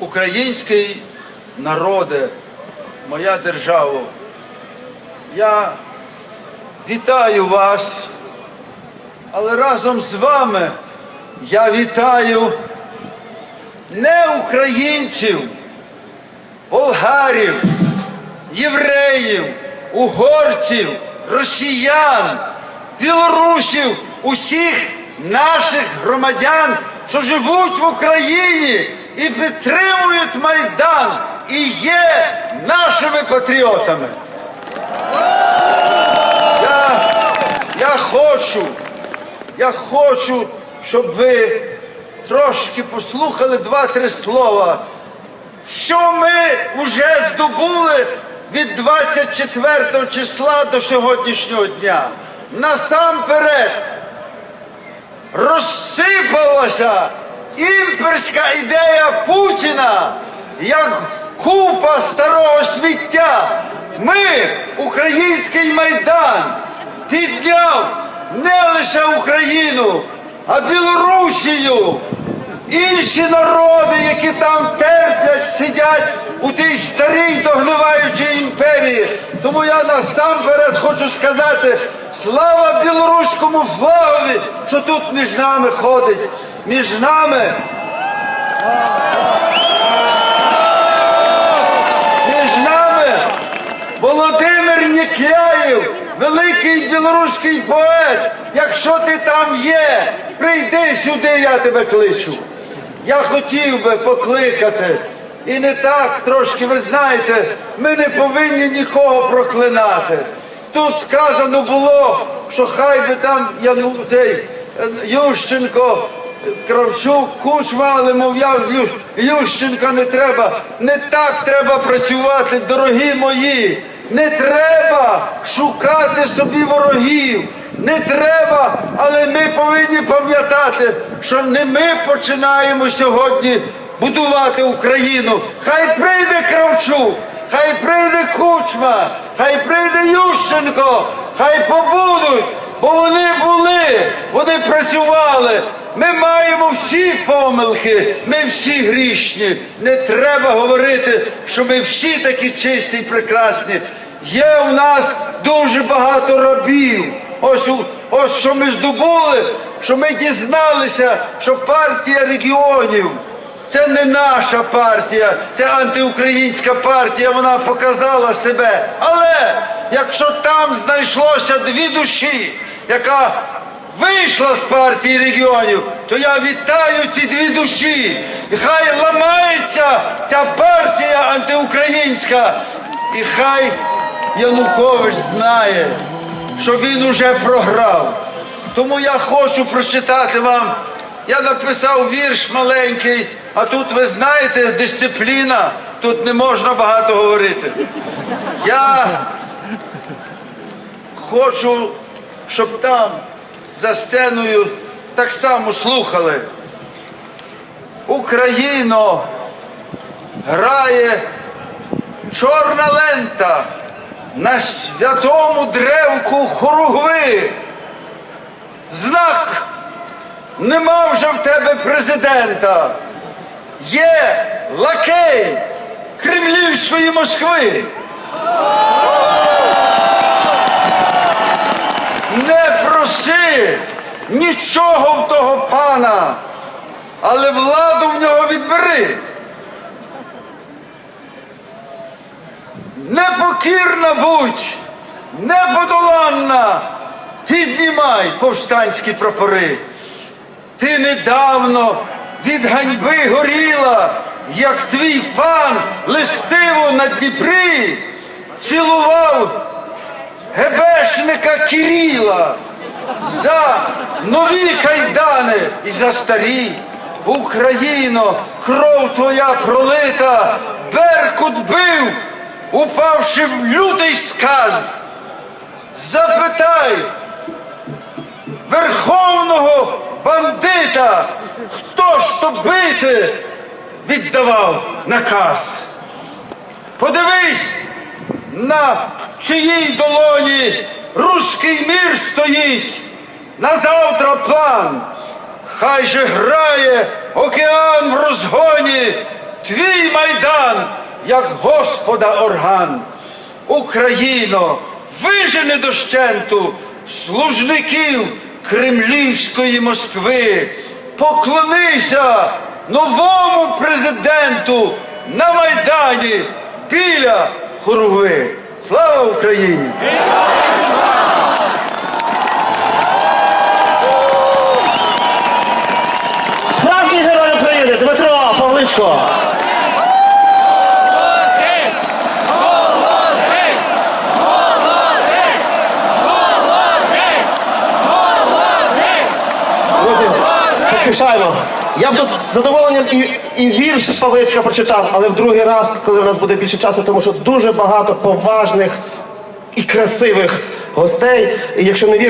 Український народе, моя держава, я вітаю вас, але разом з вами я вітаю не українців, болгарів, євреїв, угорців, росіян, білорусів, усіх наших громадян, що живуть в Україні і підтримують Майдан і є нашими патріотами. Я, я хочу, я хочу, щоб ви трошки послухали два-три слова, що ми вже здобули від 24 числа до сьогоднішнього дня. Насамперед розсипалася імперська ідея Путіна як купа старого сміття. Ми, український майдан, підняв не лише Україну, а Білорусію, інші народи, які там терплять, сидять у тій старій догниваючій імперії. Тому я насамперед хочу сказати слава білоруському флагові, що тут між нами ходить. Між нами. Між нами Володимир Нікляєв, великий білоруський поет. Якщо ти там є, прийди сюди, я тебе кличу. Я хотів би покликати. І не так трошки, ви знаєте, ми не повинні нікого проклинати. Тут сказано було, що хай би там Яну, цей, е, Ющенко, Кравчук, Кучма, мовляв, Ющенка не треба. Не так треба працювати, дорогі мої. Не треба шукати собі ворогів. Не треба, але ми повинні пам'ятати, що не ми починаємо сьогодні будувати Україну. Хай прийде Кравчук, хай прийде Кучма, хай прийде Ющенко, хай побудуть, бо вони були, вони працювали. Ми маємо всі помилки, ми всі грішні. Не треба говорити, що ми всі такі чисті і прекрасні. Є у нас дуже багато рабів. Ось, ось що ми здобули, що ми дізналися, що партія регіонів це не наша партія, це антиукраїнська партія, вона показала себе. Але якщо там знайшлося дві душі, яка вийшла з партії регіонів, то я вітаю ці дві душі. І хай ламається ця партія антиукраїнська, і хай Янукович знає, що він уже програв. Тому я хочу прочитати вам. Я написав вірш маленький, а тут ви знаєте, дисципліна, тут не можна багато говорити. Я хочу, щоб там за сценою так само слухали. Україно грає чорна лента на святому древку хоругви. Знак нема вже в тебе президента. Є лакей Кремлівської Москви. Не нічого в того пана, але владу в нього відбери. Непокірна будь, неподоланна, піднімай повстанські прапори. Ти недавно від ганьби горіла, як твій пан листиво на Дніпрі цілував гебешника Кіріла за нові кайдани і за старі. Україно, кров твоя пролита, Беркут бив, упавши в лютий сказ. Запитай верховного бандита, хто ж то бити віддавав наказ. Подивись, на чиїй долоні руський мір стоїть, на завтра план. Хай же грає океан в розгоні, твій майдан, як Господа орган. Україно, вижени дощенту служників кремлівської Москви. Поклонися новому президенту на Майдані біля Хоругви. Слава Україні! Поспішаємо. Я б тут з задоволенням і, і вірш Павличка прочитав, але в другий раз, коли в нас буде більше часу, тому що дуже багато поважних і красивих гостей. І якщо не вірите,